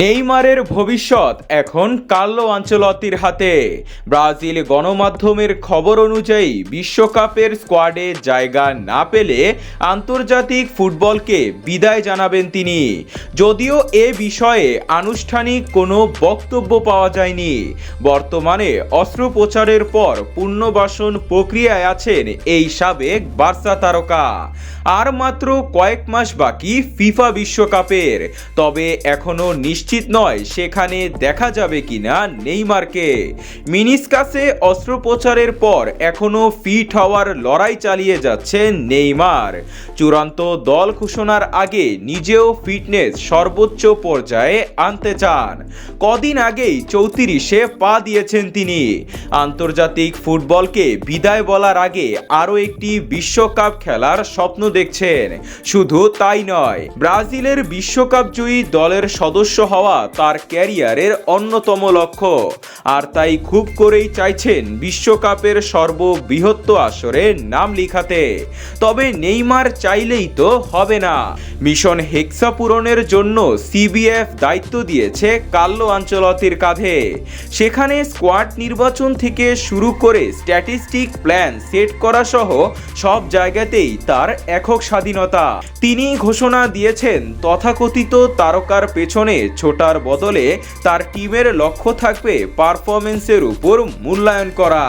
নেইমারের ভবিষ্যৎ এখন কার্লো আঞ্চলতির হাতে। ব্রাজিল গণমাধ্যমের খবর অনুযায়ী বিশ্বকাপের স্কোয়াডে জায়গা না পেলে আন্তর্জাতিক ফুটবলকে বিদায় জানাবেন তিনি। যদিও এ বিষয়ে আনুষ্ঠানিক কোনো বক্তব্য পাওয়া যায়নি। বর্তমানে অস্ত্রোপচারের পর পুনর্বাসন প্রক্রিয়ায় আছেন এই সাবেক বার্সা তারকা। আর মাত্র কয়েক মাস বাকি ফিফা বিশ্বকাপের। তবে এখনও নিশ্চিত নয় সেখানে দেখা যাবে কিনা নেইমারকে। মিনিসকাসে অস্ত্রোপচারের পর এখনও ফিট হওয়ার লড়াই চালিয়ে যাচ্ছেন নেইমার। চূড়ান্ত দল ঘোষণার আগে নিজেও ফিটনেস সর্বোচ্চ পর্যায়ে আনতে চান। কদিন আগেই চৌত্রিশে পা দিয়েছেন তিনি। আন্তর্জাতিক ফুটবলকে বিদায় বলার আগে আরও একটি বিশ্বকাপ খেলার স্বপ্ন দেখছেন। শুধু তাই নয়, ব্রাজিলের বিশ্বকাপ জয়ী দলের সদস্য হওয়া তার ক্যারিয়ারের অন্যতম লক্ষ্য। আর তাই খুব করেই চাইছেন বিশ্বকাপের সর্ববৃহত্ত আসরে নাম লিখাতে। তবে নেইমার চাইলেই তো হবে না। মিশন হেক্সা পূরণের জন্য সিবিএফ দায়িত্ব দিয়েছে কাল্লো আঞ্চলতির কাঁধে। সেখানে স্কোয়াড নির্বাচন থেকে শুরু করে স্ট্যাটিস্টিক প্ল্যান সেট করা সহ সব জায়গাতেই তার একক স্বাধীনতা। তিনি ঘোষণা দিয়েছেন তথাকথিত তারকার পেছনে ছোটার বদলে তার টিমের লক্ষ্য থাকবে পারফরমেন্সের উপর মূল্যায়ন করা।